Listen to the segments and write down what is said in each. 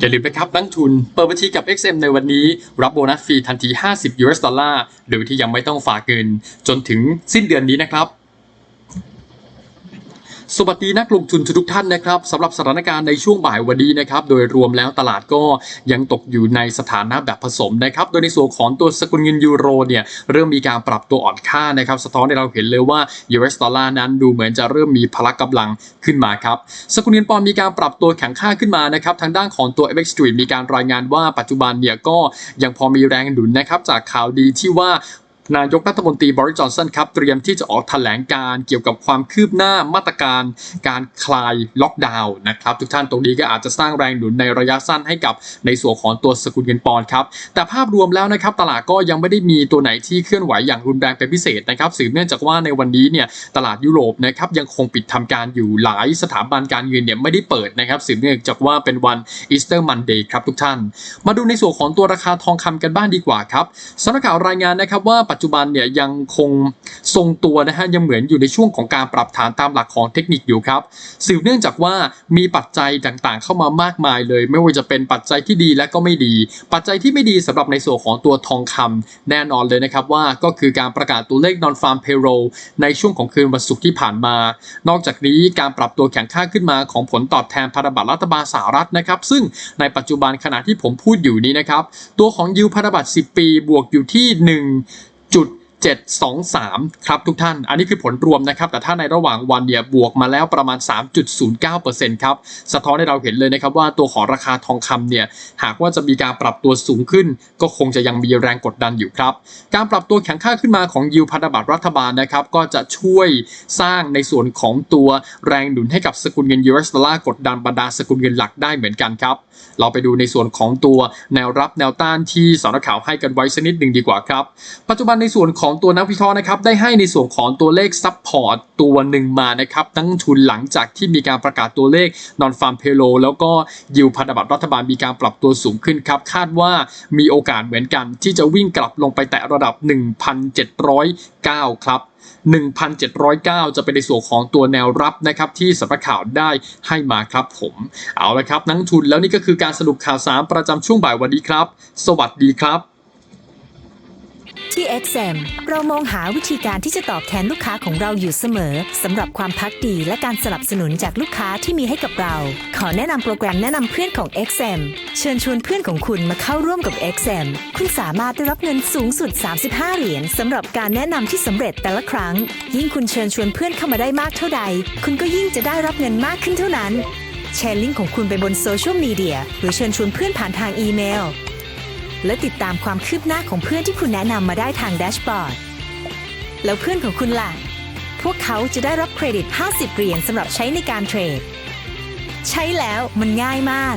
อย่าลืมนะครับนักทุนเปิดบัญชีกับ XM ในวันนี้ รับโบนัสฟรีทันที 50 US ดอลลาร์โดยที่ยังไม่ต้องฝากเงิน จนถึงสิ้นเดือนนี้นะครับ สวัสดีนักลงทุนทุกท่านนะครับสำหรับสถานการณ์ในช่วงบ่ายวันนี้นะครับโดยรวมแล้วตลาดก็ยังตกอยู่ในสถานะแบบผสมนะครับโดยในส่วนของตัวสกุลเงินยูโรเนี่ยเริ่มมีการปรับตัวอ่อนค่านะครับสะท้อนให้เราเห็นเลยว่า US ดอลลาร์นั้นดูเหมือนจะเริ่มมีพละกำลังขึ้นมาครับสกุลเงินปอนด์มีการปรับตัวแข็งค่าขึ้นมานะครับทางด้านของตัว FX Street มีการรายงานว่าปัจจุบันเนี่ยก็ยังพอมีแรงหนุนนะครับจากข่าวดีที่ว่า นายกรัฐมนตรีบริจอนสันครับเตรียมที่จะออกแถลงการเกี่ยวกับความคืบหน้ามาตรการการคลายล็อกดาวน์นะครับ ทุกท่านตรงนี้ก็อาจจะสร้างแรงหนุนในระยะสั้นให้กับในส่วนของตัวสกุลเงินปอนด์ครับ แต่ภาพรวมแล้วนะครับตลาดก็ยังไม่ได้มีตัวไหนที่เคลื่อนไหวอย่างรุนแรงเป็นพิเศษนะครับสืบเนื่องจากว่าในวันนี้เนี่ยตลาดยุโรปนะครับยังคงปิดทำการอยู่หลายสถาบันการเงินเนี่ยไม่ได้เปิดนะครับสืบเนื่องจากว่าเป็นวันอีสเตอร์มันเดย์ครับทุกท่าน มาดูในส่วนของตัวราคาทองคำกันบ้างดีกว่าครับสำนักข่าวรายงานนะครับว่าปัจจุบันเนี่ยยังคง ทรงตัวนะฮะยังเหมือนอยู่ในช่วงของการปรับฐานตามหลักของเทคนิคอยู่ครับสืบเนื่องจากว่ามีปัจจัยต่างๆ เข้ามามากมายเลย ไม่ว่าจะเป็นปัจจัยที่ดีและก็ไม่ดี ปัจจัยที่ไม่ดีสำหรับในส่วนของตัวทองคำแน่นอนเลยนะครับว่าก็คือการประกาศตัวเลข non farm payroll ในช่วงของคืนวันศุกร์ที่ผ่านมา นอกจากนี้การปรับตัวแข็งค่าขึ้นมาของผลตอบแทนพันธบัตรรัฐบาลสหรัฐนะครับ ซึ่งในปัจจุบันขณะที่ผมพูดอยู่นี้นะครับ ตัวของยิวพันธบัตร 10 ปีบวกอยู่ที่ 1 จุด 723 ครับทุกท่าน อันนี้คือผลรวมนะครับ แต่ถ้าในระหว่างวันเนี่ยบวกมาแล้วประมาณ 3.09%ครับ สะท้อนให้เราเห็นเลยนะครับว่าตัวของราคาทองคำเนี่ย หากว่าจะมีการปรับตัวสูงขึ้น ก็คงจะยังมีแรงกดดันอยู่ครับ การปรับตัวแข็งค่าขึ้นมาของยิวพันธบัตรรัฐบาลนะครับ ก็จะช่วยสร้างในส่วนของตัวแรงหนุนให้กับสกุลเงิน US ดอลลาร์กดดันบรรดาสกุลเงินหลักได้เหมือนกันครับ เราไปดูในส่วนของตัวแนวรับแนวต้านที่สอนข่าวให้กันไว้สักนิดหนึ่งดีกว่าครับ ปัจจุบันในส่วนของของตัวนักวิเคราะห์นะครับได้ให้ในส่วนของตัวเลขซับพอร์ตตัวหนึ่งมานะครับตั้งทุนหลังจากที่มีการประกาศตัวเลข non farm payroll แล้วก็ยิวพันธบัตรรัฐบาลมีการปรับตัวสูงขึ้นครับ คาดว่ามีโอกาสเหมือนกัน ที่จะวิ่งกลับลงไปแตะระดับ 1,709 ครับ1,709 จะเป็นในส่วนของตัวแนวรับนะครับที่สำนักข่าวได้ให้มาครับผม เอาละครับนักทุนแล้วนี่ก็คือการสรุปข่าวสารประจำช่วงบ่ายวันนี้ครับ สวัสดีครับ ที่ XM เรามองหาวิธีการที่จะตอบแทนลูกค้าของเราอยู่เสมอสำหรับความพักดีและการสนับสนุนจากลูกค้าที่มีให้กับเรา ขอแนะนำโปรแกรมแนะนำเพื่อนของ XM เชิญชวนเพื่อนของคุณมาเข้าร่วมกับ XM คุณสามารถได้รับเงินสูงสุด 35 เหรียญสำหรับการแนะนำที่สำเร็จแต่ละครั้ง ยิ่งคุณเชิญชวนเพื่อนเข้ามาได้มากเท่าใด คุณก็ยิ่งจะได้รับเงินมากขึ้นเท่านั้นแชร์ลิงก์ของคุณไปบนโซเชียลมีเดียหรือเชิญชวนเพื่อนผ่านทางอีเมล และติดตามความคืบหน้าของเพื่อนที่คุณแนะนำมาได้ทางแดชบอร์ด แล้วเพื่อนของคุณล่ะ พวกเขาจะได้รับเครดิต 50 เหรียญสำหรับใช้ในการเทรด ใช้แล้วมันง่ายมาก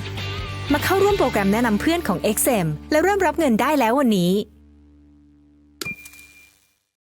มาเข้าร่วมโปรแกรมแนะนำเพื่อนของ XM และเริ่มรับเงินได้แล้ววันนี้